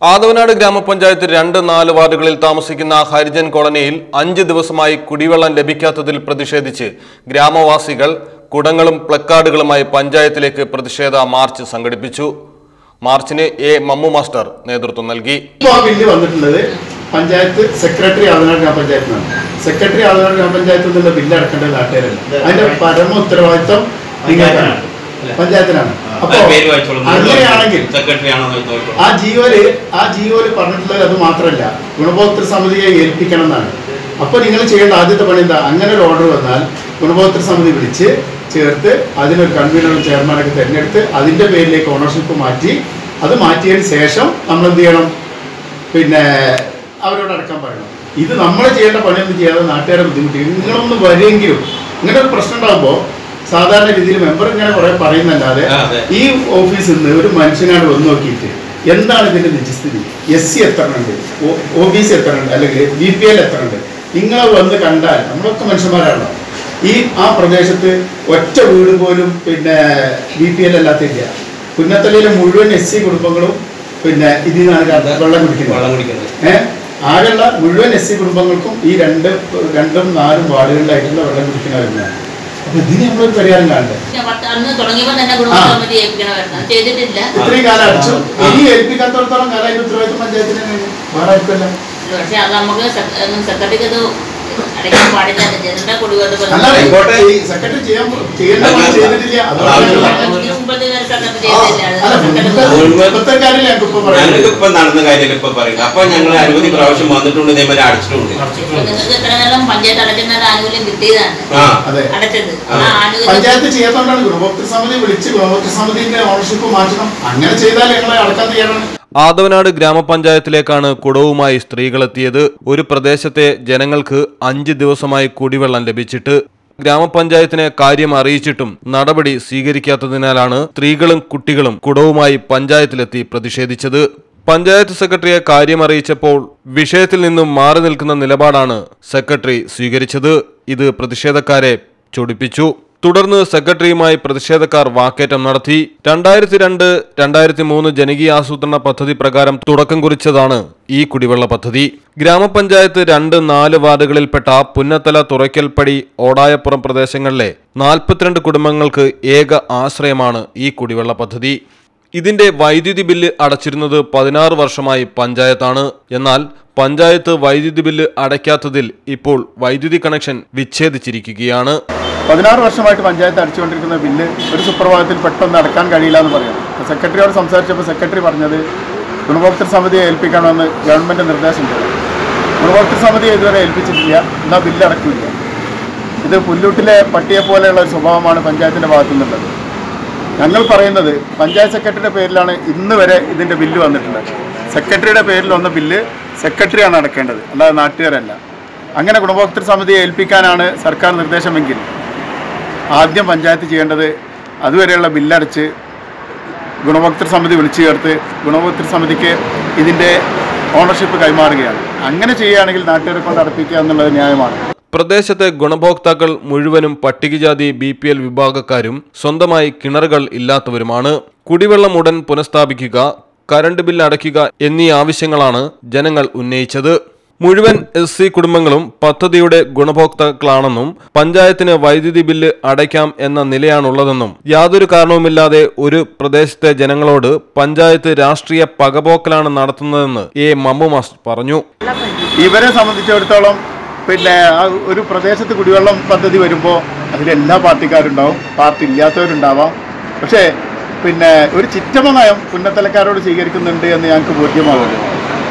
ആദവനാട് ഗ്രാമപഞ്ചായത്ത് രണ്ട് നാല് വാർഡുകളിൽ താമസിക്കുന്ന ഹരിജൻ കോളനിയിൽ അഞ്ച് ദിവസമായി കുടിവെള്ളം ലഭിക്കാത്തതിൽ പ്രതിഷേധിച്ച് ഗ്രാമവാസികൾ കുടങ്ങളും പ്ലക്കാർഡുകളുമായി പഞ്ചായത്തിലേക്ക് പ്രതിഷേധ മാർച്ച് സംഘടിപ്പിച്ചു. മാർച്ചിന് എ മമ്മു മാസ്റ്റർ നേതൃത്വം നൽകി. ഇപ്പോൾ ബില്ല് വന്നിട്ടുള്ളത് പഞ്ചായത്ത് സെക്രട്ടറി ആദനാട് ഗ്രാമപഞ്ചായത്തിനാണ്. സെക്രട്ടറി ആദനാട് ഗ്രാമപഞ്ചായത്തിൽ നിന്നുള്ള ബില്ല് അടക്കേണ്ടത് നാട്ടുകാരല്ല അതിന്റെ പരമ ഉത്തരവാദിത്വം പഞ്ചായത്തിനാണ്. അങ്ങനെയാണെങ്കിൽ. ആ ജിയോൽ ആ ജിയോൽ പറഞ്ഞിട്ടുള്ളത് അത് മാത്രമല്ല ഗുണഭോക്തൃ സമിതിയെ ഏൽപ്പിക്കണം എന്നാണ്. അപ്പൊ നിങ്ങൾ ചെയ്യേണ്ട ആദ്യത്തെ പണി എന്താ? അങ്ങനെ ഒരു ഓർഡർ വന്നാൽ ഗുണഭോക്തൃ സമിതി വിളിച്ച് ചേർത്ത് അതിനൊരു കൺവീനർ ചെയർമാനൊക്കെ തിരഞ്ഞെടുത്ത് അതിന്റെ പേരിലേക്ക് ഓണർഷിപ്പ് മാറ്റി അത് മാറ്റിയതിന് ശേഷം നമ്മൾ എന്ത് ചെയ്യണം? പിന്നെ അവരോട് അടക്കാൻ പറയണം. ഇത് നമ്മൾ ചെയ്യേണ്ട പണിയൊന്നും ചെയ്യാതെ നാട്ടുകാരെ ബുദ്ധിമുട്ടി നിങ്ങളൊന്ന് വരെയെങ്കിലും ഇങ്ങനെ ഒരു പ്രശ്നം ഉണ്ടാകുമ്പോൾ സാധാരണ രീതിയിൽ മെമ്പർ ഇങ്ങനെ കുറെ പറയുന്നല്ലാതെ ഈ ഓഫീസിൽ നിന്ന് ഒരു മനുഷ്യനാണ് വന്ന് നോക്കിയിട്ട് എന്താണ് ഇതിന്റെ നിജസ്ഥിതി? എസ് സി എത്ര ഉണ്ട് ഒ ബി സി എത്ര ഉണ്ട് അല്ലെങ്കിൽ ബി പി എൽ എത്ര ഉണ്ട് നിങ്ങളെ വന്ന് കണ്ടാൽ നമ്മളൊക്കെ മനുഷ്യന്മാരാണല്ലോ. ഈ ആ പ്രദേശത്ത് ഒറ്റ വീട് പോലും പിന്നെ ബി പി എൽ അല്ലാത്തില്ല. പുന്നത്തലയിലെ മുഴുവൻ എസ് സി കുടുംബങ്ങളും പിന്നെ ഇതിൽ നിന്നാണ് വെള്ളം കുടിക്കുന്നത്. വെള്ളം കുടിക്കുന്നത്. ഏഹ് ആകെയുള്ള മുഴുവൻ എസ് സി കുടുംബങ്ങൾക്കും ഈ രണ്ട് രണ്ടും നാലും വാർഡുകളിലായിട്ടുള്ള വെള്ളം കുടിക്കുന്നവരുന്നതാണ് അപ്പൊ ഇതിന് നമ്മളൊരു പരിഹാരം കാണണ്ടേ ഞാൻ അന്ന് തുടങ്ങിയപ്പോൾ തന്നെ കുടുംബ ആ. സമിതി ചെയ്തിട്ടില്ല ഇത്രയും കാലം അടിച്ചു. ഇനി ഏൽപ്പിക്കാത്തടത്തോളം കാലം അതിന്റെ ഉത്തരവാദിത്വം പഞ്ചായത്തിന്. വേറെ ആർക്കല്ല പക്ഷെ അത് നമുക്ക് സെക്രട്ടറിക്ക് അത് അടയ്ക്കാൻ പാടില്ല നടന്ന കാര്യം ഇപ്പൊ പറയുന്നത് അപ്പൊ ഞങ്ങൾ അനുമതി പ്രാവശ്യം വന്നിട്ടുണ്ട് ഇതേമാതിരി അടച്ചിട്ടുണ്ട്. അടയ്ക്കുന്ന ആനുകൂല്യം കിട്ടിയതാണ്. അടച്ചത്. പഞ്ചായത്ത് ചെയ്യാത്തോണ്ടാണ് ഗുണഭോക്തൃ സമിതി വിളിച്ച് ഗുണഭോക്തൃ സമിതിന്റെ ഓണർഷിപ്പ് മാറ്റണം. അങ്ങനെ ചെയ്താൽ ഞങ്ങളെ അടക്കാൻ തയ്യാറാണ്. ആദവനാട് ഗ്രാമപഞ്ചായത്തിലേക്കാണ് കുടവുമായി സ്ത്രീകളെത്തിയത്. ഒരു പ്രദേശത്തെ ജനങ്ങൾക്ക് അഞ്ച് ദിവസമായി കുടിവെള്ളം ലഭിച്ചിട്ട് ഗ്രാമപഞ്ചായത്തിനെ കാര്യം അറിയിച്ചിട്ടും നടപടി സ്വീകരിക്കാത്തതിനാലാണ് സ്ത്രീകളും കുട്ടികളും കുടവുമായി പഞ്ചായത്തിലെത്തി പ്രതിഷേധിച്ചത്. പഞ്ചായത്ത് സെക്രട്ടറിയെ കാര്യമറിയിച്ചപ്പോൾ വിഷയത്തിൽ നിന്നും മാറി നിൽക്കുന്ന നിലപാടാണ് സെക്രട്ടറി സ്വീകരിച്ചത്. ഇത് പ്രതിഷേധക്കാരെ ചൊടിപ്പിച്ചു. തുടർന്ന് സെക്രട്ടറിയുമായി പ്രതിഷേധക്കാർ വാക്കേറ്റം നടത്തി. രണ്ടായിരത്തി രണ്ട് രണ്ടായിരത്തി മൂന്ന് ജനകീയ ആസൂത്രണ പദ്ധതി പ്രകാരം തുടക്കം കുറിച്ചതാണ് ഈ കുടിവെള്ള പദ്ധതി. ഗ്രാമപഞ്ചായത്ത് രണ്ട് നാല് വാർഡുകളിൽപ്പെട്ട പുന്നത്തല തുറയ്ക്കൽപ്പടി ഓടായപ്പുറം പ്രദേശങ്ങളിലെ നാൽപ്പത്തിരണ്ട് കുടുംബങ്ങൾക്ക് ഏക ആശ്രയമാണ് ഈ കുടിവെള്ള പദ്ധതി. ഇതിന്റെ വൈദ്യുതി ബില്ല് അടച്ചിരുന്നത് പതിനാറ് വർഷമായി പഞ്ചായത്താണ്. എന്നാൽ പഞ്ചായത്ത് വൈദ്യുതി ബില്ല് അടയ്ക്കാത്തതിൽ ഇപ്പോൾ വൈദ്യുതി കണക്ഷൻ വിച്ഛേദിച്ചിരിക്കുകയാണ്. പതിനാറ് വർഷമായിട്ട് പഞ്ചായത്ത് അടിച്ചുകൊണ്ടിരിക്കുന്ന ബില്ല് ഒരു സുപ്രഭാതത്തിൽ പെട്ടെന്ന് അടക്കാൻ കഴിയില്ല എന്ന് പറയുന്നു സെക്രട്ടറിയോട് സംസാരിച്ചപ്പോൾ സെക്രട്ടറി പറഞ്ഞത് ഗുണഭോക്തൃ സമിതിയെ ഏൽപ്പിക്കണമെന്ന് ഗവൺമെന്റ് നിർദ്ദേശമുണ്ട്. ഗുണഭോക്തൃ സമിതിയെ ഇതുവരെ ഏൽപ്പിച്ചിട്ടില്ല. എന്നാൽ ബില്ല് അടക്കില്ല. ഇത് പുല്ലൂട്ടിലെ പട്ടിയെ പോലെയുള്ള ഒരു സ്വഭാവമാണ് പഞ്ചായത്തിന്റെ ഭാഗത്തു നിന്നുള്ളത് ഞങ്ങൾ പറയുന്നത് പഞ്ചായത്ത് സെക്രട്ടറിയുടെ പേരിലാണ് ഇന്ന് വരെ ഇതിന്റെ ബില്ല് വന്നിട്ടുള്ളത്. സെക്രട്ടറിയുടെ പേരിൽ വന്ന ബില്ല് സെക്രട്ടറിയാണ് അടക്കേണ്ടത്. അല്ലാതെ നാട്ടുകാരല്ല. അങ്ങനെ ഗുണഭോക്തൃ സമിതിയെ ഏൽപ്പിക്കാനാണ് സർക്കാർ നിർദ്ദേശമെങ്കിൽ ആദ്യം പഞ്ചായത്ത് ചെയ്യേണ്ടത് അതുവരെയുള്ള ബില്ലടച്ച് ഗുണഭോക്തൃ സമിതി വിളിച്ചു ചേർത്ത് ഗുണഭോക്തൃ സമിതിക്ക് ഇതിന്റെ ഓണർഷിപ്പ് കൈമാറുകയാണ്. അങ്ങനെ ചെയ്യുകയാണെങ്കിൽ നാട്ടുകാരെ കൊണ്ട് അടപ്പിക്കുക എന്നുള്ളത് ന്യായമാണ്. പ്രദേശത്തെ ഗുണഭോക്താക്കൾ മുഴുവനും പട്ടികജാതി ബി പി എൽ വിഭാഗക്കാരും സ്വന്തമായി കിണറുകൾ ഇല്ലാത്തവരുമാണ്. കുടിവെള്ളം ഉടൻ പുനഃസ്ഥാപിക്കുക കറണ്ട് ബില്ല് അടയ്ക്കുക എന്നീ ആവശ്യങ്ങളാണ് ജനങ്ങൾ ഉന്നയിച്ചത്. മുഴുവൻ എസ് സി കുടുംബങ്ങളും പദ്ധതിയുടെ ഗുണഭോക്താക്കളാണെന്നും പഞ്ചായത്തിന് വൈദ്യുതി ബില്ല് അടയ്ക്കാം എന്ന നിലയാണുള്ളതെന്നും യാതൊരു കാരണവുമില്ലാതെ ഒരു പ്രദേശത്തെ ജനങ്ങളോട് പഞ്ചായത്ത് രാഷ്ട്രീയ പകപോക്കലാണ് നടത്തുന്നതെന്ന് എ മമ്മു മാസ്റ്റർ പറഞ്ഞു. ഇവരെ സംബന്ധിച്ചിടത്തോളം പിന്നെ ഒരു പ്രദേശത്ത് കുടിവെള്ളം പദ്ധതി വരുമ്പോൾ അതിലെല്ലാ പാർട്ടിക്കാരുണ്ടാവും. പാർട്ടി ഇല്ലാത്തവരുണ്ടാവാം. പക്ഷേ പിന്നെ ഒരു ചിറ്റമ നയം പുന്നത്തലക്കാരോട് സ്വീകരിക്കുന്നുണ്ട് എന്ന് ഞങ്ങൾക്ക് ബോധ്യമാകുന്നു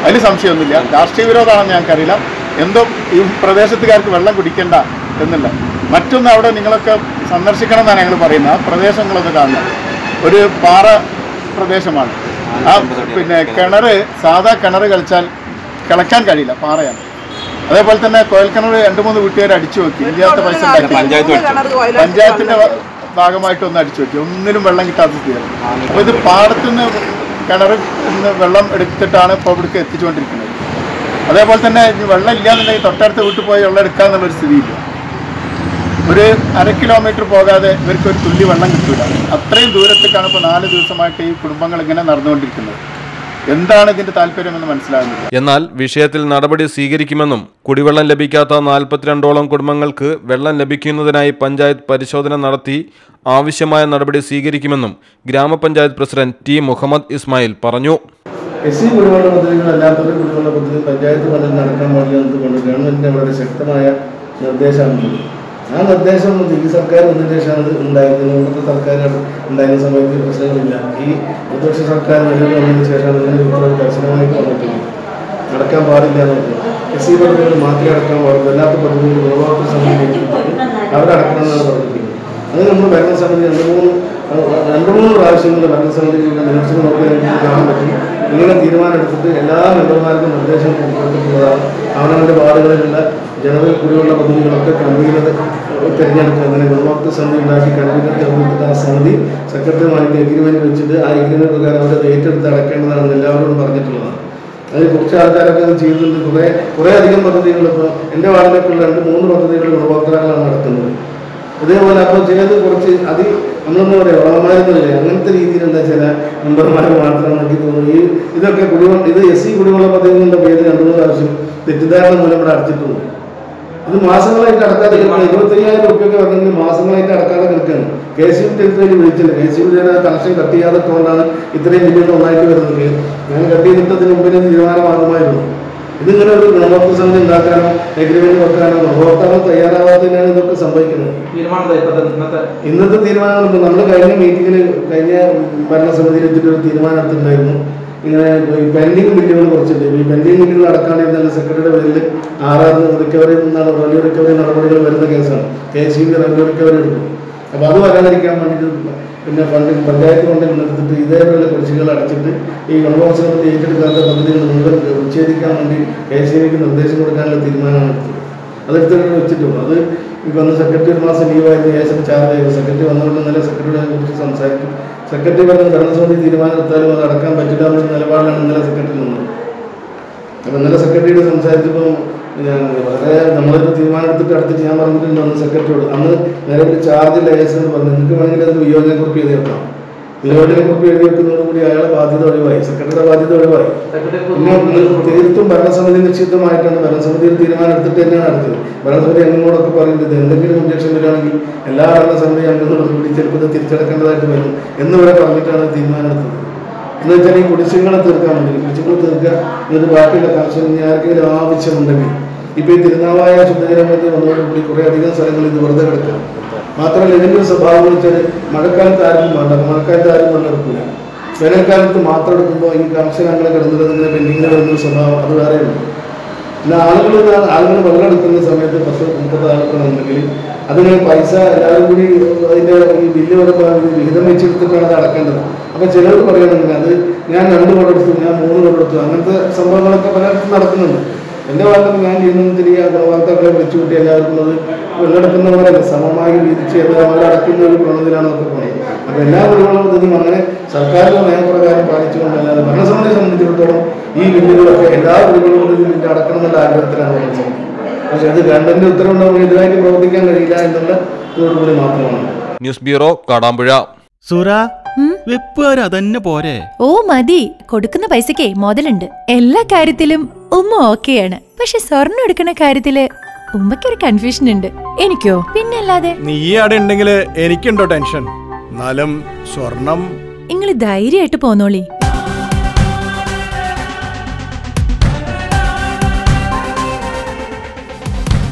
അതിൽ സംശയമൊന്നുമില്ല. രാഷ്ട്രീയ വിരോധമാണെന്ന് ഞങ്ങൾക്കറിയില്ല. എന്തോ ഈ പ്രദേശത്തുകാർക്ക് വെള്ളം കുടിക്കേണ്ട എന്നില്ല മറ്റൊന്ന് അവിടെ നിങ്ങളൊക്കെ സന്ദർശിക്കണം എന്നാണ് ഞങ്ങൾ പറയുന്നത്. ആ പ്രദേശങ്ങളൊക്കെ കാണുന്നത് ഒരു പാറ പ്രദേശമാണ്. ആ പിന്നെ കിണർ സാധാ കിണർ കളിച്ചാൽ കിളക്കാൻ കഴിയില്ല പാറയാണ്. അതേപോലെ തന്നെ കോയൽക്കിണർ രണ്ട് മൂന്ന് വീട്ടുകാർ അടിച്ചു നോക്കി. ഇല്ലാത്ത പൈസ പഞ്ചായത്ത് പഞ്ചായത്തിന്റെ ഭാഗമായിട്ട് ഒന്ന് അടിച്ചു നോക്കി. ഒന്നിനും വെള്ളം കിട്ടാത്ത സ്ഥിതിയാണ്. അപ്പോൾ ഇത് പാടത്തുനിന്ന് കിണർ നിന്ന് വെള്ളം എടുത്തിട്ടാണ് ഇപ്പോൾ ഇവിടേക്ക് എത്തിച്ചുകൊണ്ടിരിക്കുന്നത്. അതേപോലെ തന്നെ വെള്ളം ഇല്ലാന്നുണ്ടെങ്കിൽ തൊട്ടടുത്ത് വീട്ടിൽ പോയി വെള്ളം എടുക്കാന്നുള്ളൊരു സ്ഥിതിയില്ല. ഒരു അര കിലോമീറ്റർ പോകാതെ ഇവർക്ക് ഒരു തുള്ളി വെള്ളം കിട്ടില്ല അത്രയും ദൂരത്തേക്കാണ് ഇപ്പോൾ നാല് ദിവസമായിട്ട് ഈ കുടുംബങ്ങൾ ഇങ്ങനെ നടന്നുകൊണ്ടിരിക്കുന്നത്. എന്താണ് ഇതിന്റെ താല്പര്യമെന്ന് മനസ്സിലാകുന്നില്ല. എന്നാൽ വിഷയത്തിൽ നടപടി സ്വീകരിക്കുമെന്നും കുടിവെള്ളം ലഭിക്കാത്ത നാൽപ്പത്തിരണ്ടോളം കുടുംബങ്ങൾക്ക് വെള്ളം ലഭിക്കുന്നതിനായി പഞ്ചായത്ത് പരിശോധന നടത്തി ആവശ്യമായ നടപടി സ്വീകരിക്കുമെന്നും ഗ്രാമപഞ്ചായത്ത് പ്രസിഡന്റ് ടി മുഹമ്മദ് ഇസ്മായിൽ പറഞ്ഞു. എസ് സി കുടിവെള്ള പദ്ധതികൾ അല്ലാത്തവരുടെ കുടിവെള്ള പദ്ധതി പഞ്ചായത്ത് ഫണ്ടിൽ നടക്കാൻ പാടില്ലെന്നതുകൊണ്ട് ഗവൺമെന്റിന്റെ വളരെ ശക്തമായ നിർദ്ദേശമാണ് ആ നിർദ്ദേശം ഈ സർക്കാർ വന്നതിന് ശേഷം അത് ഉണ്ടായിരുന്നു ഇവിടുത്തെ സർക്കാർ ഉണ്ടായിരുന്ന സമയത്ത് പ്രശ്നങ്ങളില്ല ഈ പ്രതിപക്ഷ സർക്കാർ നിലവിൽ ശേഷമാണ് ഇതിന് ഇപ്പോൾ കർശനമായിട്ട് വന്നിട്ടുള്ളത്. നടക്കാൻ പാടില്ല എന്നുള്ളത് എസ് സി പദ്ധതികൾ മാത്രമേ അടക്കാൻ പാടുള്ളൂ. അല്ലാത്ത പദ്ധതികൾ ഗുണഭോക്തൃ സമിതി അവരടക്കണമെന്നാണ് പറഞ്ഞിരിക്കുന്നത്. അത് നമ്മൾ ഭരണസമിതി രണ്ട് മൂന്ന് രണ്ട് മൂന്ന് പ്രാവശ്യങ്ങൾ ഭരണസമിതിയുടെ നിരീക്ഷണം നോക്കുകയാണെങ്കിൽ കാണാൻ പറ്റും. ഇങ്ങനെ തീരുമാനമെടുത്തിട്ട് എല്ലാ മെമ്പർമാർക്കും നിർദ്ദേശം കൊടുത്തിട്ടുള്ളതാണ്. അവനവന്റെ വാർഡുകളിലുള്ള ജനറൽ കുടിവെള്ള പദ്ധതികളൊക്കെ കൺവീനർ തിരഞ്ഞെടുക്കുക അങ്ങനെ ഗുണഭോക്തൃ സമിതി ഉണ്ടാക്കി കൺവീനർ തിരഞ്ഞെടുത്ത ആ സമിതി സെക്രട്ടറിമാരുടെ എഗ്രിമെന്റ് വെച്ചിട്ട് ആ എഗ്രിമെന്റ് പ്രകാരം അവരത് ഏറ്റെടുത്ത് അടക്കേണ്ടതാണെന്ന് എല്ലാവരോടും പറഞ്ഞിട്ടുള്ളതാണ്. അതിന് കുറച്ച് ആൾക്കാരൊക്കെ അത് ചെയ്യുന്നുണ്ട് കുറേ കുറേ അധികം പദ്ധതികൾ എന്റെ വാർഡിലേക്കുള്ള രണ്ട് മൂന്ന് പദ്ധതികൾ ഗുണഭോക്താക്കളാണ് നടത്തുന്നത്. ഇതേപോലെ അപ്പോൾ ചിലത് കുറച്ച് അതി നമ്മളെന്താ പറയുക വളമാരുന്നില്ലേ അങ്ങനത്തെ രീതിയിലുള്ള ചില മെമ്പർമാർ മാത്രം എനിക്ക് തോന്നുന്നു. ഈ ഇതൊക്കെ കുടിവെള്ള ഇത് എസ് സി കുടിവെള്ള പദ്ധതികളുടെ പേര് രണ്ടു മൂന്ന് പ്രാവശ്യം തെറ്റിദ്ധാരണ മൂലം ഇവിടെ അടച്ചിട്ടുണ്ട്. ഇത് മാസങ്ങളായിട്ട് അടക്കാതെ ഇരുപത്തി ഇരുപത്തയ്യായിരം റുപ്യൊക്കെ വന്നെങ്കിൽ മാസങ്ങളായിട്ട് അടക്കാതെ നിൽക്കുകയാണ്. കെ സി ബി ടെലിഫോണിൽ വിളിച്ചില്ല. K C B connection cut ചെയ്യാതെ കൊണ്ടാണ് ഇത്രയും ബില്ലുകൾ ഒന്നായിട്ട് വരുന്നത്. ഞാൻ കട്ട് ചെയ്തിട്ടതിന് മുമ്പിന് തീരുമാനമാകുമായിരുന്നു ഇതിങ്ങനെ ഒരു ഗുണഭോക്തൃ സമിതി ഉണ്ടാക്കാനോ എഗ്രിമെന്റ് വെക്കാനോ ഉപഭോക്താവ് തയ്യാറാവാത്തതിനാണ് ഇതൊക്കെ സംഭവിക്കുന്നത്. ഇന്നത്തെ? തീരുമാനം നമ്മൾ കഴിഞ്ഞ മീറ്റിങ്ങിൽ കഴിഞ്ഞ ഭരണസമിതിയിൽ വെച്ചിട്ട് ഒരു തീരുമാനം എടുത്തിട്ടുണ്ടായിരുന്നു. ഇങ്ങനെ പെൻഡിങ് ബില്ലുകൾ കുറച്ചുണ്ട് ഈ പെൻഡിങ് ബില്ലുകൾ അടക്കാണ്ടിരുന്ന സെക്രട്ടറിയുടെ പേരിൽ ആറാറ് റിക്കവറി നിന്നാണ് റവന്യൂ റിക്കവറി നടപടികൾ വരുന്ന കേസാണ്. K C B revenue recovery എടുക്കും. അപ്പോൾ അത് വരാതിരിക്കാൻ വേണ്ടിയിട്ട് പിന്നെ ഫണ്ട് പഞ്ചായത്ത് കൊണ്ട് നിർത്തിട്ട് ഇതേപോലെ കൃഷികൾ അടച്ചിട്ട് ഈ ഗുണഭോക്തൃ ഏറ്റെടുക്കാത്ത പദ്ധതികൾ മുഴുവൻ വിച്ഛേദിക്കാൻ വേണ്ടി കെ സി ബിക്ക് നിർദ്ദേശം കൊടുക്കാനുള്ള തീരുമാനമാണ് എടുത്തത്. അതെടുത്തിട്ട് വെച്ചിട്ടുള്ളൂ അത് ഇപ്പം അന്ന് സെക്രട്ടറി ഒരു മാസം ലീവായിരുന്നു ശേഷം ചാർജ് ചെയ്തു സെക്രട്ടറി വന്നുകൊണ്ട് നല്ല സെക്രട്ടറിയെ കുറിച്ച് സംസാരിക്കും. സെക്രട്ടറി പറഞ്ഞ ഭരണസമിതി തീരുമാനം എടുത്താലും അത് അടക്കാൻ പറ്റില്ല എന്നുള്ള നിലപാടിലാണ് ഇന്നലെ സെക്രട്ടറി നിന്നത്. അപ്പം ഇന്നലെ സെക്രട്ടറിയോട് സംസാരിച്ചപ്പോൾ വളരെ നമ്മളൊരു തീരുമാനം എടുത്തിട്ട് അടുത്തിട്ട് ഞാൻ പറഞ്ഞിട്ടുണ്ട് അന്ന് സെക്രട്ടറിയോട് അന്ന് നിലവിൽ ചാർജ് ലേസ് എന്ന് പറഞ്ഞു. നിങ്ങൾക്ക് വേണമെങ്കിൽ അത് വിയോജനക്കുറിപ്പ് എഴുതി വെക്കാം വിയോജനക്കുറിപ്പ് എഴുതി വെക്കുന്നതോടുകൂടി അയാളെ ബാധ്യത ഒഴിവായി സെക്രട്ടറിയുടെ ബാധ്യത ഒഴിവായി പിന്നെ തീർത്തും ഭരണസമിതി നിശ്ചിതമായിട്ടാണ് ഭരണസമിതിയിൽ തീരുമാനം എടുത്തിട്ട് തന്നെയാണ് അടുത്തത് ഭരണസമിതി അംഗങ്ങളോടൊക്കെ പറയുന്നത് എന്തെങ്കിലും ഒബ്ജക്ഷൻ വരികയാണെങ്കിൽ എല്ലാ ഭരണസമിതി അംഗങ്ങളും കൂടി ചിലപ്പോൾ തിരിച്ചെടുക്കേണ്ടതായിട്ട് വരും എന്ന് പറഞ്ഞിട്ടാണ് തീരുമാനം എടുത്തത്. എന്ന് വെച്ചാൽ ഈ കുടിശ്ശികളെ തീർക്കാൻ വേണ്ടി കുടിശ്ശികൾ തീർക്കുക എന്നിട്ട് ബാക്കിയുള്ള കർഷകർ ഇനി ആർക്കെങ്കിലും ആവശ്യമുണ്ടെങ്കിൽ ഇപ്പൊ ഈ തിരുനാവായ ശുദ്ധജലമന്ത്രി വന്നതോടുകൂടി കുറെ അധികം സ്ഥലങ്ങളിൽ ഇത് വെറുതെ കിടക്കുക. മാത്രമല്ല ഇതിന്റെ ഒരു സ്വഭാവം എന്ന് വെച്ചാൽ മഴക്കാലത്ത് ആരും വേണ്ട മഴക്കാലത്ത് ആരും വേണ്ട എടുക്കില്ല. വേനൽക്കാലത്ത് മാത്രം എടുക്കുമ്പോൾ ഈ കണക്ഷൻ അങ്ങനെ കിടന്നിട്ട് ഇങ്ങനെ പെൻഡിങ്ങിൽ വരുന്ന സ്വഭാവം അത് ഉണ്ട് പിന്നെ ആളുകൾ ആളുകൾ വെള്ളം എടുക്കുന്ന സമയത്ത് പത്ത് മുപ്പത് ആളുകളുണ്ടെങ്കിൽ അതിന് പൈസ എല്ലാവരും കൂടി അതിന്റെ ഈ ബില്ല് വരുമ്പോൾ വിഹിതം വെച്ചെടുത്തിട്ടാണ് അത് അടക്കേണ്ടത്. അപ്പൊ ചിലർ പറയണമെങ്കിൽ അത് ഞാൻ രണ്ട് കൊടുത്തു ഞാൻ മൂന്ന് കൊടുത്തു അങ്ങനത്തെ സംഭവങ്ങളൊക്കെ പലയിടത്തും നടക്കുന്നുണ്ട്. എന്റെ ഭാഗത്ത് ഞാൻ ചെയ്യുന്നത് ഈ ഗുണഭോക്താക്കളെ വിളിച്ചു കൂട്ടി എല്ലാവർക്കും അത് വെള്ളെടുക്കുന്നവരല്ല സമമായി വീതിച്ച് അവരെ അവരടക്കുന്ന ഒരു പ്രവണതയിലാണെന്നൊക്കെ പോണത്. അപ്പൊ എല്ലാ കുടിവെള്ള പദ്ധതിയും അങ്ങനെ സർക്കാരിന്റെ നയപ്രകാരം പാലിച്ചുകൊണ്ടല്ലാതെ ഭരണസമിതിയെ സംബന്ധിച്ചിടത്തോളം ഈ ബില്ലുകളൊക്കെ എല്ലാ കുടിവെള്ള പദ്ധതിയും ബില്ല് അടക്കണം എന്നുള്ള ആഗ്രഹത്തിലാണ് ഭരണസമിതി പക്ഷെ അത് ഗവൺമെന്റിന്റെ ഉത്തരവുണ്ടാകുമ്പോൾ എതിരായിട്ട് പ്രവർത്തിക്കാൻ കഴിയില്ല എന്നുള്ള ഇതോടുകൂടി മാത്രമാണ്. News bureau Kadampuzha. സുര വെപ്പുകാർ അതന്നെ പോരെ. ഓ മതി. കൊടുക്കുന്ന പൈസക്കേ മുതലുണ്ട്. എല്ലാ കാര്യത്തിലും ഉമ്മ ഓക്കെയാണ്. പക്ഷെ സ്വർണം എടുക്കുന്ന കാര്യത്തിൽ ഉമ്മയ്ക്കൊരു കൺഫ്യൂഷൻ ഉണ്ട് എനിക്കോ? പിന്നല്ലാതെ? നീ അവിടെ ഉണ്ടെങ്കിൽ എനിക്കുണ്ടോ ടെൻഷൻ? എന്നാലും സ്വർണം നിങ്ങൾ ധൈര്യമായിട്ട് പോന്നോളി.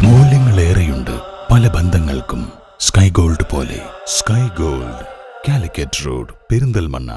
മൂല്യങ്ങളേറെയുണ്ട് പല ബന്ധങ്ങൾക്കും. സ്കൈ ഗോൾഡ് പോലെ. Sky Gold. Calicut road Perinthalmanna.